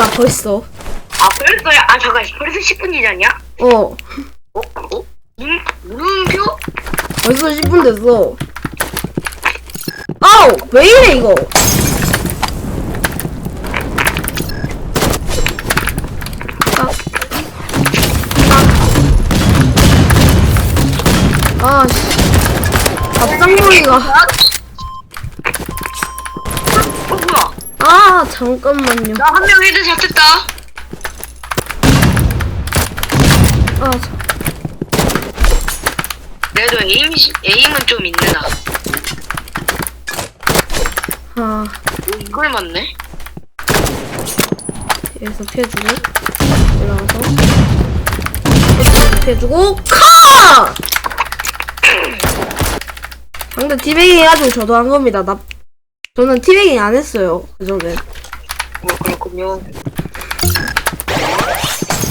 나 벌써. 아 벌써야? 아 잠깐 벌써 10분 지났냐? 어. 어? 어? 문 물음표? 벌써 10분 됐어. 아우! 왜 이래, 이거? 아. 아, 씨. 밥상머리가. 어 잠깐만요. 나 한 명 헤드 잡혔다. 아, 자- 그래도 에임 에임은 좀 있네 나. 아. 오, 이걸 맞네? 여기서 피해주고 올라가서 피해주고 카! 상대 티베깅 해가지고 저도 한 겁니다. 나 저는 티베깅 안 했어요. 그 전에. 뭐 그렇군요.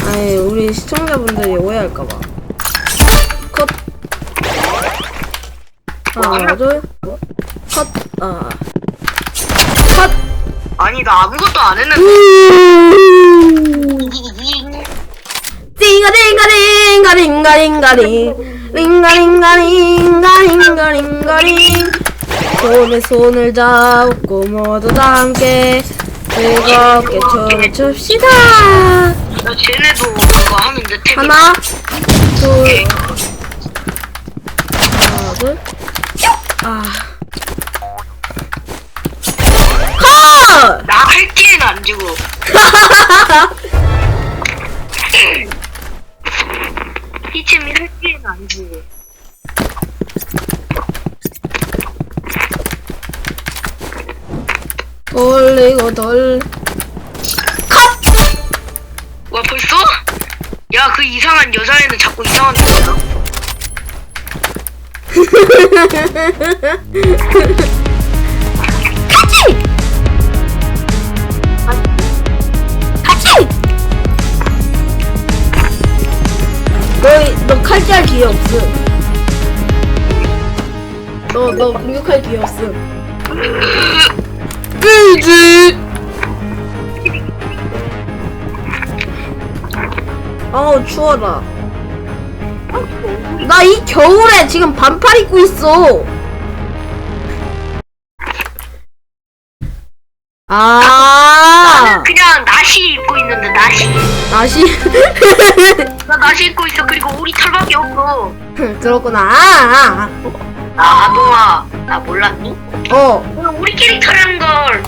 아니 우리 시청자분들이 오해할까봐. 컷. 하나 둘. 컷. 아. 컷. 아니 나 아무것도 안 했는데. 음. 띵가띵가띵가띵가띵가띵 링가링가링가링가링가링 손에 손을 잡고 모두 다 함께 즐겁게 춤 춥시다 나 쟤네도 그거 하면 돼. 태그. 하나 둘 하나 둘아 컷! 나 할기에는 안 주고. 이쯤이 할기에는 안 주고. 돌리고 돌 와 벌써? 야 그 이상한 여자애는 자꾸 이상한 거야. 같이! 어우, 추워라. 나 이 겨울에 지금 반팔 입고 있어. 아, 나는 그냥 나시 입고 있는데 나시. 다시 나 나시 입고 있어. 그리고 우리 털밖에 없어. 들었구나. 아, 아 아동아, 나 몰랐니? 어. 오늘 우리 캐릭터라는 걸.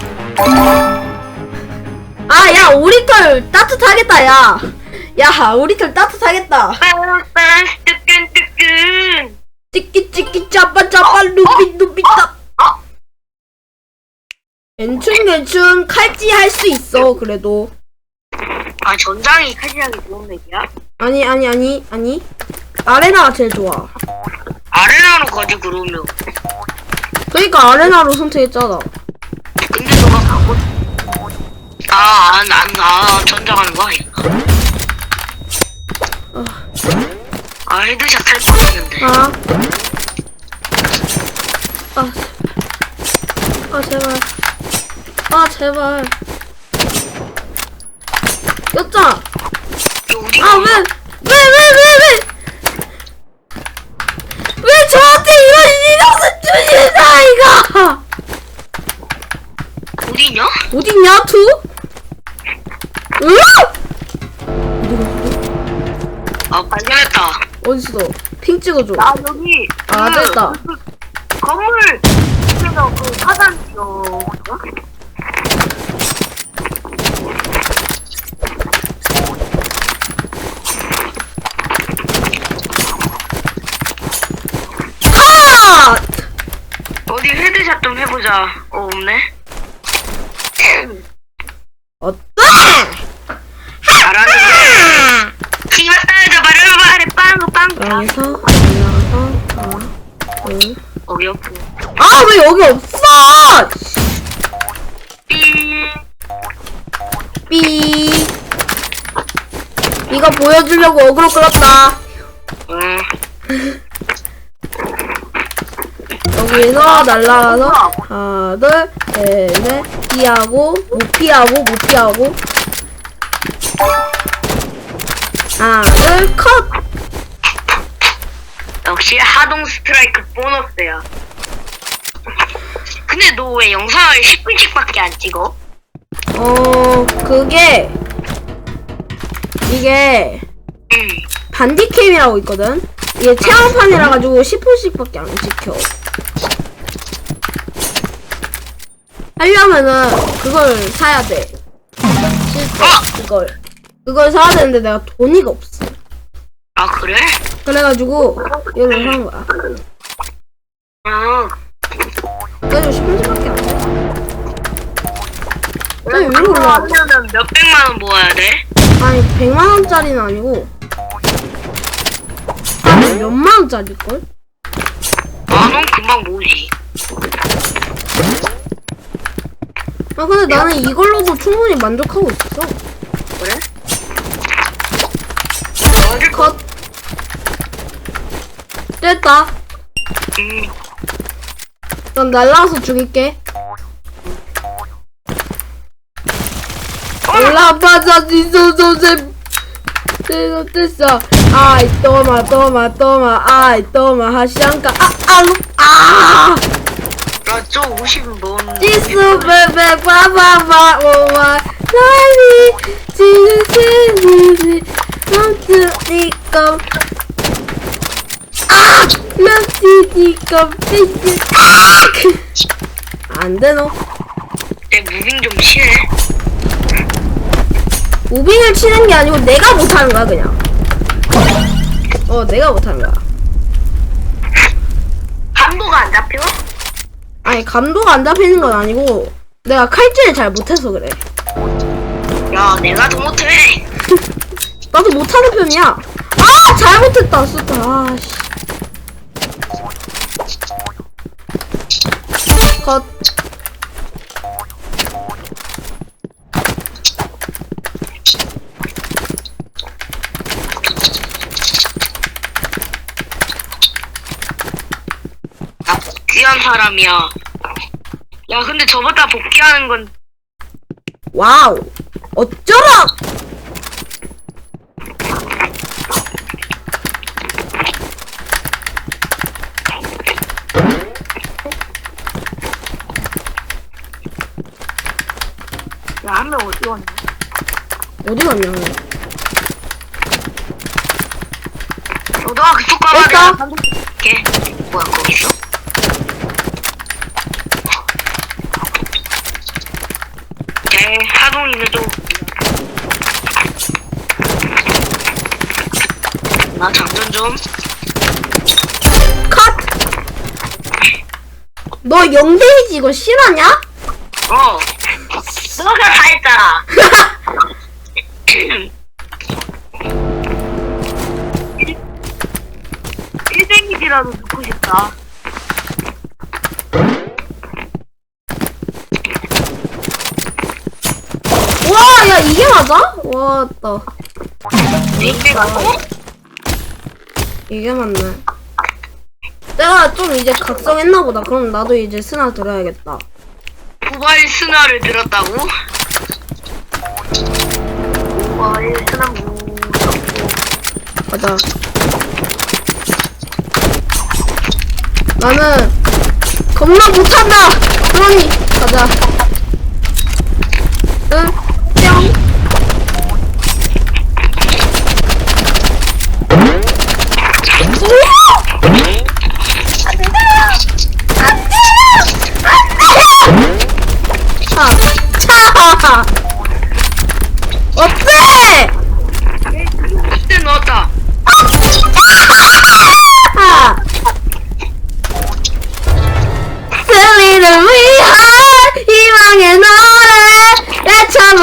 아, 야, 우리 털 따뜻하겠다, 야. 야, 우리 털 따뜻하겠다. 뜨끈뜨끈. 찌끼 찌끼 짜빠 짜빠 루비 루비 따. 어? 괜춘 괜춘 칼찌 할 수 있어 그래도. 아 전장이 칼질하기 좋은 맥이야? 아니 아니 아니 아니. 아레나가 제일 좋아. 아레나로 가지 그러면. 그러니까 아레나로 선택했잖아. 근데 너가 가고. 아안안아 전장하는 거 아니야? 아 헤드샷 할 뻔했는데. 아. 아. 아 제발. 아 제발. 였자. 이거 우리 아 왜? 왜 왜 왜 왜? 왜 저한테 이런 신경을 주시나 이거? 어디냐? 어딨냐 투? 으? 아 발견했다. 어딨어? 핑 찍어줘. 나 여기 아, 그, 됐다. 그 건물 그래서 그 화단 어 아! 어디 헤드샷 좀 해보자. 어 없네. 여기서 올라가서 하나 둘 거기 없고 아, 왜 여기 없어? 삐 삐. 이거 보여주려고 어그로 끌었다. 여기서 날라가서 하나, 둘, 셋, 넷, 피하고, 못 뭐 피하고, 못 뭐 피하고. 하나, 둘, 컷! 역시 하동 스트라이크 보너스야. 근데 너 왜 영상을 10분씩밖에 안 찍어? 어, 그게 이게 응. 반디캠이라고 있거든. 이게 체험판이라 가지고 10분씩밖에 안 찍혀. 하려면은 그걸 사야 돼. 실제 어? 그걸 그걸 사야 되는데 내가 돈이가 없어. 아 그래? 그래가지고 여기 하는 거야. 아 그래서 10분밖에 안 돼. 아니 왜 그거 올라? 하려면 몇 백만 원 모아야 돼? 아니 백만 원짜리는 아니고 아니 몇만 원짜리 걸? 만원 금방 모으지. 아 근데 나는 이걸로도 충분히 만족하고 있어. 그래? 됐다. 넌 날라와서 죽일게. 올라가자, 진수 선생. 제노 됐어. 아이, 또마, 또마, 또마, 아이, 또마, 하시안가, 아, 아, 아! 나저 50뭔 지수, 베베, 바바바, 오와, 난리, 지는, 지는, 지는, 지는, 지는, 지는, 깜짝이야. 아, 그, 안 되노? 내 무빙 좀 치네. 무빙을 치는 게 아니고 내가 못하는 거야 그냥. 어 내가 못하는 거야. 감도가 안 잡혀? 아니 감도가 안 잡히는 건 아니고 내가 칼질을 잘 못해서 그래. 야 내가 더 못해. 나도 못하는 편이야. 아 잘못했다 수다. 아씨. 컷. 나 복귀한 사람이야. 야, 근데 저보다 복귀하는 건 와우. 어쩌라! 이거 아니야. 어디 갔냐? 너가 그쪽 가봐라. 됐어. 이게 뭐야 거기 있어? 네 사동이는 좀. 나 장전 좀. 컷! 너 0데이지 이거 실화냐? 어. 그거가 다 했잖아. 일생이지라도 듣고 싶다. 와, 야, 이게 맞아? 와, 왔다. 이게 맞네. 내가 좀 이제 각성했나보다. 그럼 나도 이제 스나 들어야겠다. 모바일 스나를 들었다고? 모바일 스나 무섭고 맞아 나는 겁나 못한다. 그러니 가자. 응?